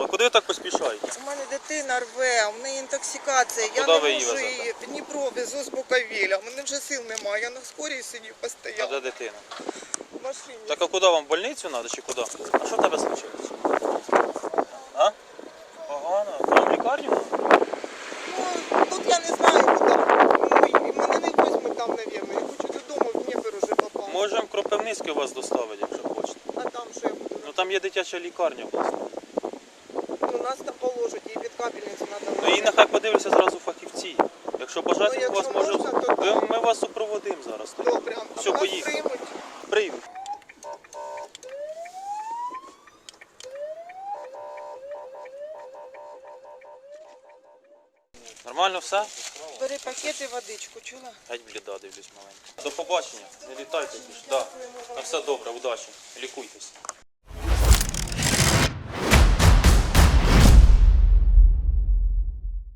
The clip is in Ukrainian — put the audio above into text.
А куди ви так поспішаєте? У мене дитина рве, у неї інтоксикація. Я Куди не ви її можу везете? її в Дніпро везу з Буковіля. У мене вже сил немає. Я на скорій сидів А постійно. де дитина? В машині. Так а куди вам в больницю треба чи куди? А що в тебе случилось? А? Погано. Вам в лікарню? надо? Ну, тут я не знаю куди. Ну, і мене не візьмуть там, навірно. Я хочу додому в Дніпро вже попав. Можемо Кропивницький вас доставити, якщо хочете. А там що я буду? Ну там є дитяча лікарня, власне. Капельницю треба. Ну і нехай подивляться зразу фахівці. Якщо бажаєте, Ну, ми вас якщо можемо. можна, то Ви- так. Ми вас супроводимо зараз. тоді. Добре, Все, нас поїхали. приймуть. Приймуть. Нормально все? Бери пакет і водичку, чула? Геть бліда, дивлюсь маленька. До побачення. Не літайте більше. Да. На все добре, удачі. Лікуйтесь.